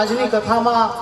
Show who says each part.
Speaker 1: આજની કથામાં